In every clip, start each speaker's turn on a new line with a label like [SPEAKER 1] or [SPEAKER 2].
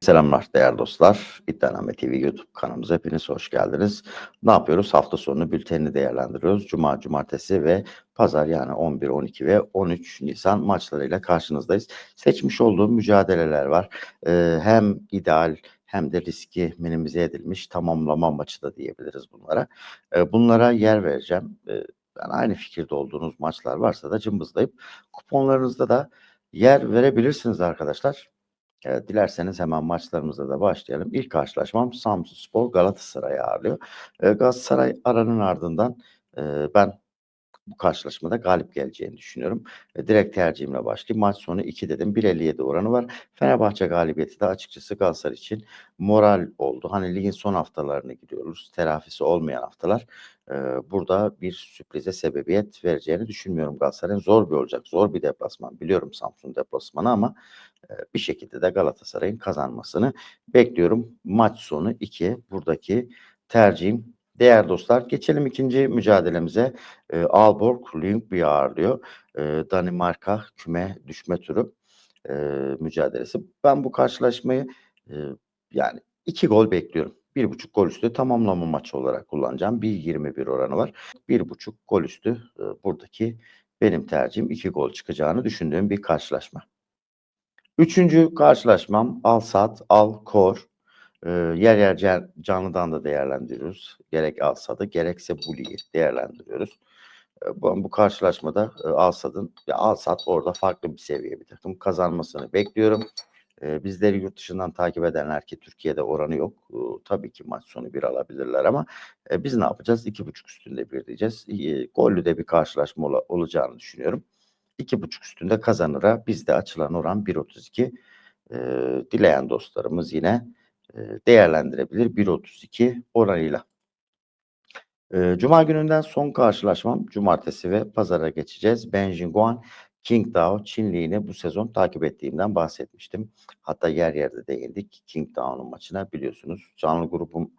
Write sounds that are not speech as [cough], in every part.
[SPEAKER 1] Selamlar değerli dostlar. İddianame TV YouTube kanalımıza hepiniz hoş geldiniz. Ne yapıyoruz? Hafta sonu bültenini değerlendiriyoruz. Cuma, cumartesi ve pazar yani 11, 12 ve 13 Nisan maçlarıyla karşınızdayız. Seçmiş olduğum mücadeleler var. Ee, hem ideal hem de riski minimize edilmiş tamamlama maçı da diyebiliriz bunlara. Ee, bunlara yer vereceğim. Ee, yani aynı fikirde olduğunuz maçlar varsa da cımbızlayıp kuponlarınızda da yer verebilirsiniz arkadaşlar. Evet, dilerseniz hemen maçlarımıza da başlayalım. İlk karşılaşmam Samsunspor Galatasaray'ı ağırlıyor. Ee, Galatasaray aranın ardından e, ben bu karşılaşmada galip geleceğini düşünüyorum. E, direkt tercihimle başlayayım. Maç sonu 2 dedim. 1.57 oranı var. Fenerbahçe galibiyeti de açıkçası Galatasaray için moral oldu. Hani ligin son haftalarını gidiyoruz. Telafisi olmayan haftalar. E, burada bir sürprize sebebiyet vereceğini düşünmüyorum Galatasaray'ın. Zor bir olacak. Zor bir deplasman. Biliyorum Samsun deplasmanı ama e, bir şekilde de Galatasaray'ın kazanmasını bekliyorum. Maç sonu 2. Buradaki tercihim Değerli dostlar geçelim ikinci mücadelemize. E, Aalborg Lyngby ağırlıyor. E, Danimarka küme düşme turu e, mücadelesi. Ben bu karşılaşmayı e, yani iki gol bekliyorum. Bir buçuk gol üstü tamamlama maçı olarak kullanacağım. 1.21 oranı var. Bir buçuk gol üstü e, buradaki benim tercihim iki gol çıkacağını düşündüğüm bir karşılaşma. Üçüncü karşılaşmam Al Sat Al. Yer yer canlıdan da değerlendiriyoruz. Gerek Alsad'ı gerekse Buli'yi değerlendiriyoruz. Bu, bu karşılaşmada e, Alsad'ın ya Alsad orada farklı bir seviye bir takım kazanmasını bekliyorum. Bizleri yurt dışından takip edenler ki Türkiye'de oranı yok. Tabii ki maç sonu bir alabilirler ama biz ne yapacağız? İki buçuk üstünde bir diyeceğiz. E, gollü de bir karşılaşma ol, olacağını düşünüyorum. İki buçuk üstünde kazanıra bizde açılan oran 1.32. E, dileyen dostlarımız yine değerlendirebilir 1.32 oranıyla. Cuma gününden son karşılaşmam cumartesi ve pazara geçeceğiz. Benjinguan Qingdao Çinliğini bu sezon takip ettiğimden bahsetmiştim. Hatta yer yerde değindik Qingdao'nun maçına biliyorsunuz. Canlı grubum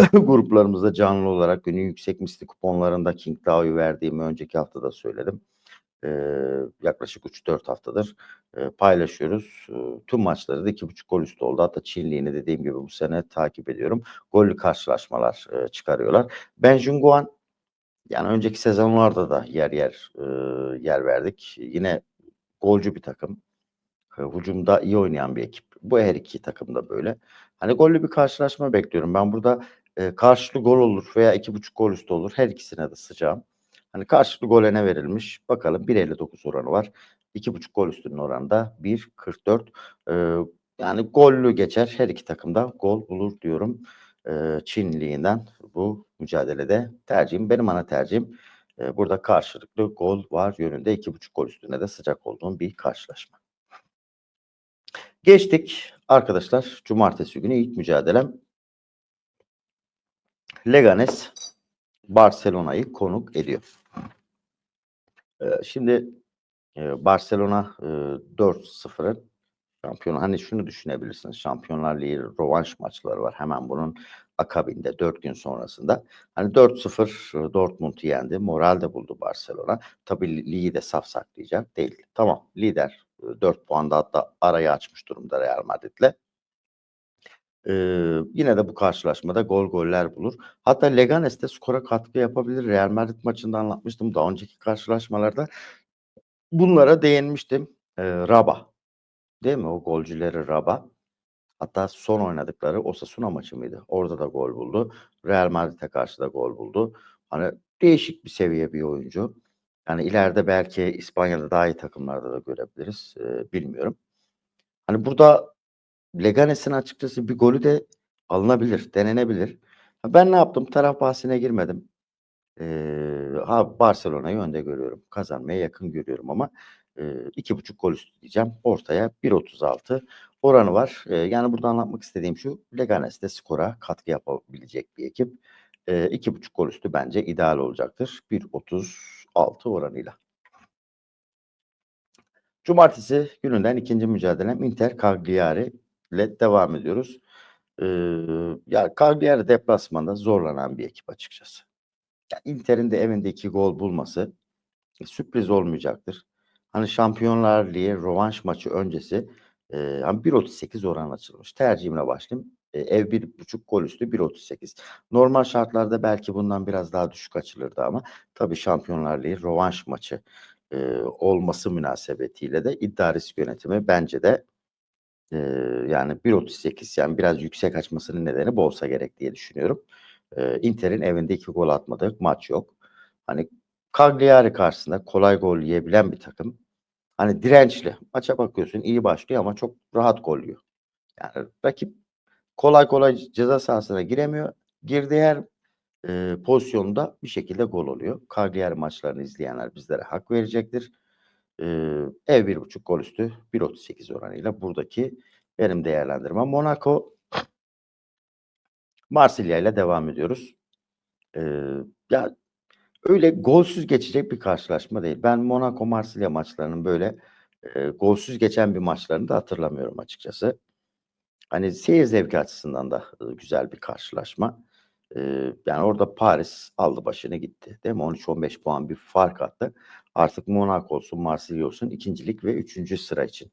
[SPEAKER 1] [coughs] gruplarımızda canlı olarak günün yüksek misli kuponlarında Qingdao'yu verdiğimi önceki hafta da söyledim yaklaşık 3-4 haftadır paylaşıyoruz. Tüm maçları da 2.5 gol üstü oldu. Hatta Çinliğini dediğim gibi bu sene takip ediyorum. Gollü karşılaşmalar çıkarıyorlar. Ben Junguan yani önceki sezonlarda da yer yer yer verdik. Yine golcü bir takım. E, hücumda iyi oynayan bir ekip. Bu her iki takım da böyle. Hani gollü bir karşılaşma bekliyorum. Ben burada e, gol olur veya 2.5 gol üstü olur. Her ikisine de sıcağım. Hani karşılıklı gole ne verilmiş? Bakalım 1.59 oranı var. 2.5 gol üstünün oranında 1.44. Ee, yani gollü geçer. Her iki takımda gol bulur diyorum. Ee, Çin liginden bu mücadelede tercihim. Benim ana tercihim e, burada karşılıklı gol var yönünde 2.5 gol üstüne de sıcak olduğum bir karşılaşma. Geçtik arkadaşlar. Cumartesi günü ilk mücadelem Leganes Barcelona'yı konuk ediyor. Şimdi Barcelona 4-0'ın şampiyon hani şunu düşünebilirsiniz. Şampiyonlar Ligi rövanş maçları var. Hemen bunun akabinde 4 gün sonrasında. Hani 4-0 Dortmund'u yendi. Moral de buldu Barcelona. Tabii ligi de saf saklayacak değil. Tamam lider 4 puanda hatta arayı açmış durumda Real Madrid'le. Ee, yine de bu karşılaşmada gol goller bulur. Hatta Leganes de skora katkı yapabilir. Real Madrid maçında anlatmıştım daha önceki karşılaşmalarda. Bunlara değinmiştim. Ee, Raba. Değil mi? O golcüleri Raba. Hatta son oynadıkları Osasuna maçı mıydı? Orada da gol buldu. Real Madrid'e karşı da gol buldu. Hani değişik bir seviye bir oyuncu. Yani ileride belki İspanya'da daha iyi takımlarda da görebiliriz. Ee, bilmiyorum. Hani burada Leganes'in açıkçası bir golü de alınabilir, denenebilir. Ben ne yaptım? Taraf bahsine girmedim. Ee, ha Barcelona'yı önde görüyorum. Kazanmaya yakın görüyorum ama iki buçuk gol üstü diyeceğim. Ortaya 1.36 oranı var. E, yani burada anlatmak istediğim şu. Leganes de skora katkı yapabilecek bir ekip. E, iki buçuk gol üstü bence ideal olacaktır. 1.36 oranıyla. Cumartesi gününden ikinci mücadelem Inter Cagliari ile devam ediyoruz. Ee, ya Cagliari deplasmanda zorlanan bir ekip açıkçası. Ya Inter'in de evinde iki gol bulması e, sürpriz olmayacaktır. Hani Şampiyonlar Ligi rövanş maçı öncesi yani 1.38 oran açılmış. Tercihimle başlayayım. Eee, ev 1.5 gol üstü 1.38. Normal şartlarda belki bundan biraz daha düşük açılırdı ama tabii Şampiyonlar Ligi rövanş maçı, eee, olması münasebetiyle de iddia risk yönetimi bence de, yani 1.38 yani biraz yüksek açmasının nedeni bu gerek diye düşünüyorum. Eee, Inter'in evinde 2 gol atmadığı maç yok. Hani Cagliari karşısında kolay gol yiyebilen bir takım. Hani dirençli. Maça bakıyorsun iyi başlıyor ama çok rahat gol yiyor. Yani rakip kolay kolay ceza sahasına giremiyor. Girdiği her, eee, pozisyonda bir şekilde gol oluyor. Cagliari maçlarını izleyenler bizlere hak verecektir. Eee, ev 1.5 gol üstü 1.38 oranıyla buradaki benim değerlendirmem. Monaco Marsilya ile devam ediyoruz. Eee, ya öyle golsüz geçecek bir karşılaşma değil. Ben Monaco Marsilya maçlarının böyle, eee, golsüz geçen bir maçlarını da hatırlamıyorum açıkçası. Hani seyir zevki açısından da, ııı, güzel bir karşılaşma. Eee, yani orada Paris aldı başını gitti, değil mi? 13-15 puan bir fark attı. Artık Monaco olsun, Marsilya olsun 2'ncilik ve 3. sıra için,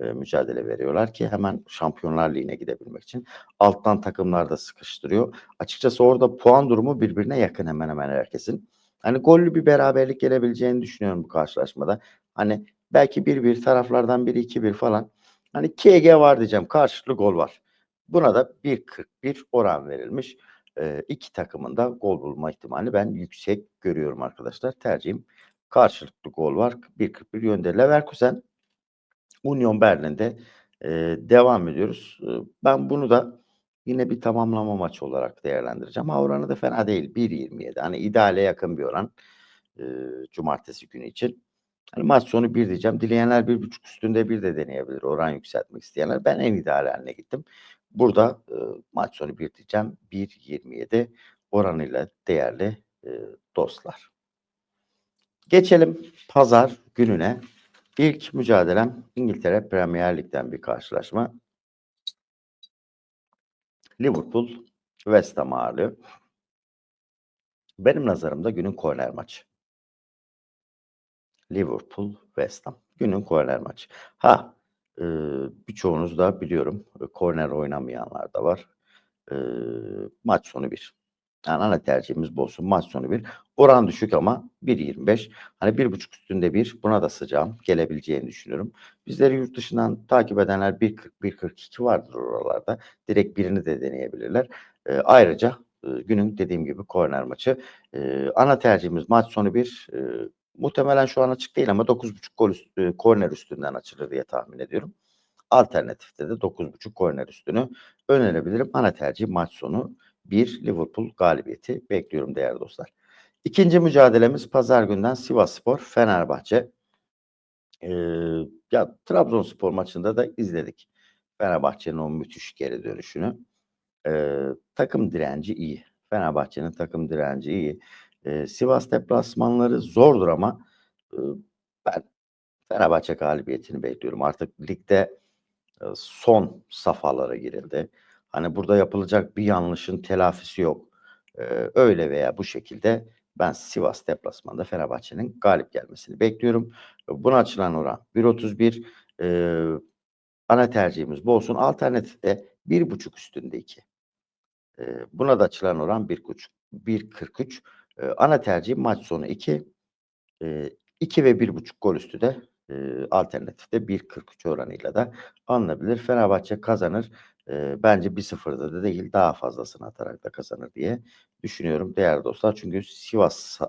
[SPEAKER 1] eee, mücadele veriyorlar ki hemen Şampiyonlar Ligi'ne gidebilmek için. Alttan takımlar da sıkıştırıyor. Açıkçası orada puan durumu birbirine yakın hemen hemen herkesin. Hani gollü bir beraberlik gelebileceğini düşünüyorum bu karşılaşmada. Hani belki 1-1 taraflardan biri 2-1 falan. Hani KG var diyeceğim. Karşılıklı gol var. Buna da 1.41 oran verilmiş. Eee, 2 takımın da gol bulma ihtimalini ben yüksek görüyorum arkadaşlar. Tercihim karşılıklı gol var. 1.41 yönde. Leverkusen Union Berlin'de, eee, devam ediyoruz. Ben bunu da yine bir tamamlama maçı olarak değerlendireceğim. Ha, oranı da fena değil. 1.27 hani ideale yakın bir oran, eee, cumartesi günü için. Hani maç sonu 1 diyeceğim. Dileyenler 1.5 üstünde 1 de deneyebilir. Oran yükseltmek isteyenler. Ben en ideal haline gittim. Burada, ııı, maç sonu 1 diyeceğim. 1.27 oranıyla değerli, eee, dostlar. Geçelim pazar gününe. İlk mücadelem İngiltere Premier Lig'den bir karşılaşma. Liverpool West Ham'ı ağırlıyor. Benim nazarımda günün korner maçı. Liverpool West Ham. Günün korner maçı. Ha, ııı, birçoğunuz da biliyorum, ııı, korner oynamayanlar da var. Iıı, maç sonu 1. Yani ana tercihimiz bu olsun. Maç sonu 1. Oran düşük ama 1.25. Hani 1.5 üstünde 1. Buna da sıcağım. Gelebileceğini düşünüyorum. Bizleri yurt dışından takip edenler 1.40-1.42 vardır oralarda. Direkt birini de deneyebilirler. Eee, ayrıca, ııı, günün dediğim gibi korner maçı. Eee, ana tercihimiz maç sonu 1. Eee, muhtemelen şu an açık değil ama 9.5 gol üst eee, korner üstünden açılır diye tahmin ediyorum. Alternatifte de 9.5 korner üstünü önerebilirim. Ana tercihim maç sonu 1 Liverpool galibiyeti bekliyorum değerli dostlar. İkinci mücadelemiz pazar günden Sivasspor Fenerbahçe. Eee, ya Trabzonspor maçında da izledik. Fenerbahçe'nin o müthiş geri dönüşünü. Eee, takım direnci iyi. Fenerbahçe'nin takım direnci iyi. Eee, Sivas deplasmanları zordur ama, ııı, ben Fenerbahçe galibiyetini bekliyorum. Artık ligde, ııı, son safhalara girildi. Hani burada yapılacak bir yanlışın telafisi yok. Eee, öyle veya bu şekilde ben Sivas deplasmanında Fenerbahçe'nin galip gelmesini bekliyorum. Buna açılan oran 1.31. Eee, ana tercihimiz bu olsun. Alternatif de 1.5 üstünde 2. Eee, buna da açılan oran 1.5 1.43. Eee, ana tercihim maç sonu 2. Eee, 2 ve 1.5 gol üstü de, eee, alternatifte 1.43 oranıyla da alınabilir. Fenerbahçe kazanır. Eee, bence 1-0'da da değil, daha fazlasını atarak da kazanır diye düşünüyorum değerli dostlar. Çünkü Sivas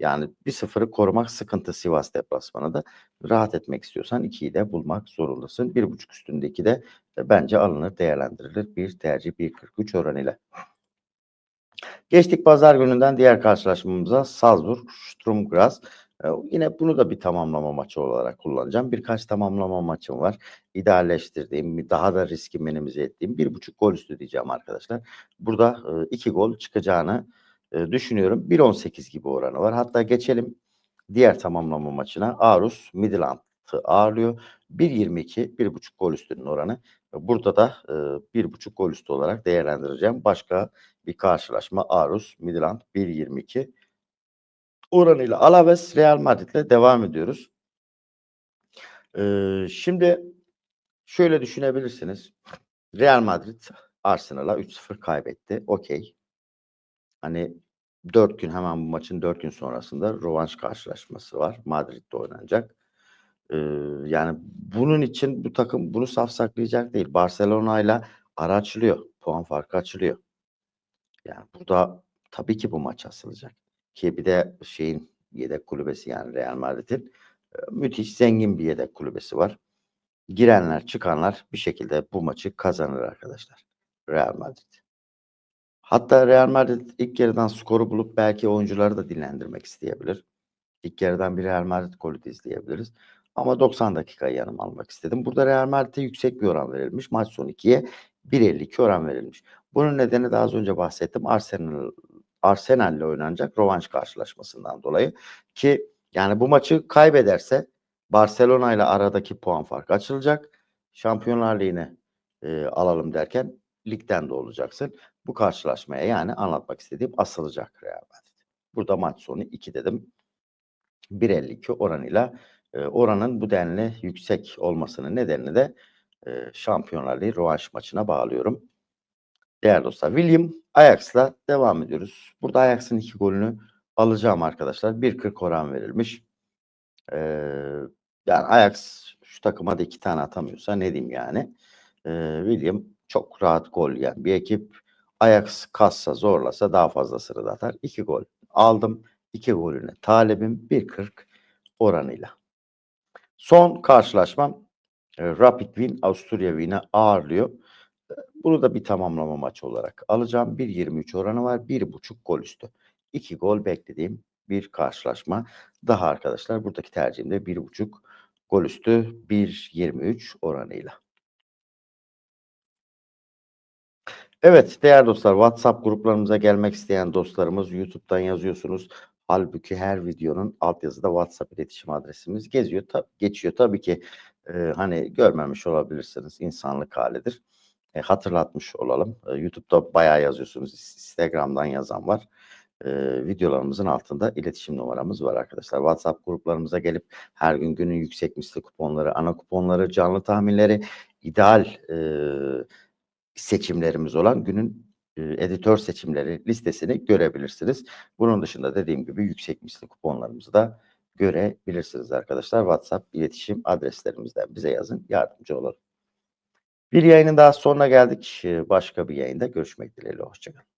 [SPEAKER 1] yani 1-0'ı korumak sıkıntı Sivas deplasmanında. Rahat etmek istiyorsan 2'yi de bulmak zorundasın. 1.5 üstünde 2 de, eee, bence alınır, değerlendirilir bir tercih 1.43 oranıyla. Geçtik pazar gününden diğer karşılaşmamıza Salzburg Sturm Graz. Eee, yine bunu da bir tamamlama maçı olarak kullanacağım. Birkaç tamamlama maçım var. İdealleştirdiğim, daha da riski minimize ettiğim 1.5 gol üstü diyeceğim arkadaşlar. Burada, ııı, 2 gol çıkacağını, eee, düşünüyorum. 1.18 gibi oranı var. Hatta geçelim diğer tamamlama maçına. Aarhus Midtjylland'ı ağırlıyor. 1.22 1.5 gol üstünün oranı. Burada da, ııı, 1.5 gol üstü olarak değerlendireceğim. Başka bir karşılaşma Aarhus Midtjylland 1.22 oranıyla. Alaves Real Madrid'le devam ediyoruz. Eee, şimdi Şöyle düşünebilirsiniz. Real Madrid Arsenal'a 3-0 kaybetti. Okey. Hani 4 gün hemen bu maçın 4 gün sonrasında rövanş karşılaşması var. Madrid'de oynanacak. Ee, yani bunun için bu takım bunu safsaklayacak değil. Barcelona ile ara açılıyor. Puan farkı açılıyor. Yani burada tabii ki bu maç asılacak. Ki bir de şeyin yedek kulübesi yani Real Madrid'in müthiş zengin bir yedek kulübesi var. Girenler çıkanlar bir şekilde bu maçı kazanır arkadaşlar. Real Madrid. Hatta Real Madrid ilk yarıdan skoru bulup belki oyuncuları da dinlendirmek isteyebilir. İlk yarıdan bir Real Madrid golü izleyebiliriz. Ama 90 dakikayı yanıma almak istedim. Burada Real Madrid'e yüksek bir oran verilmiş. Maç sonu 2'ye 1.52 oran verilmiş. Bunun nedeni de az önce bahsettim. Arsenal Arsenal ile oynanacak rövanş karşılaşmasından dolayı ki yani bu maçı kaybederse Barcelona ile aradaki puan farkı açılacak. Şampiyonlar Ligi'ne e, alalım derken ligden de olacaksın. Bu karşılaşmaya yani anlatmak istediğim asılacak Real Madrid. Burada maç sonu 2 dedim. 1.52 oranıyla e, oranın bu denli yüksek olmasının nedenini de e, Şampiyonlar Ligi rövanş maçına bağlıyorum. Değerli dostlar William Ajax'la devam ediyoruz. Burada Ajax'ın iki golünü alacağım arkadaşlar. 1.40 oran verilmiş. Ee, yani Ajax şu takıma da iki tane atamıyorsa ne diyeyim yani. Ee, William çok rahat gol yiyen bir ekip. Ajax kassa zorlasa daha fazlasını da atar. İki gol aldım. İki golüne talibim 1.40 oranıyla. Son karşılaşmam e, Rapid Wien Avusturya Wien'e ağırlıyor. Bunu da bir tamamlama maçı olarak alacağım. 1.23 oranı var. 1.5 gol üstü. 2 gol beklediğim bir karşılaşma. Daha arkadaşlar buradaki tercihim de 1.5 gol üstü 1.23 oranıyla. Evet değerli dostlar WhatsApp gruplarımıza gelmek isteyen dostlarımız YouTube'dan yazıyorsunuz. Halbuki her videonun altyazıda WhatsApp iletişim adresimiz geziyor. Ta- geçiyor tabii ki e, hani görmemiş olabilirsiniz insanlık halidir. E, hatırlatmış olalım. E, YouTube'da bayağı yazıyorsunuz. Instagram'dan yazan var. E, videolarımızın altında iletişim numaramız var arkadaşlar. WhatsApp gruplarımıza gelip her gün günün yüksek misli kuponları, ana kuponları, canlı tahminleri, ideal e, seçimlerimiz olan günün e, editör seçimleri listesini görebilirsiniz. Bunun dışında dediğim gibi yüksek misli kuponlarımızı da görebilirsiniz arkadaşlar. WhatsApp iletişim adreslerimizden bize yazın yardımcı olalım. Bir yayının daha sonuna geldik. Başka bir yayında görüşmek dileğiyle. Hoşçakalın.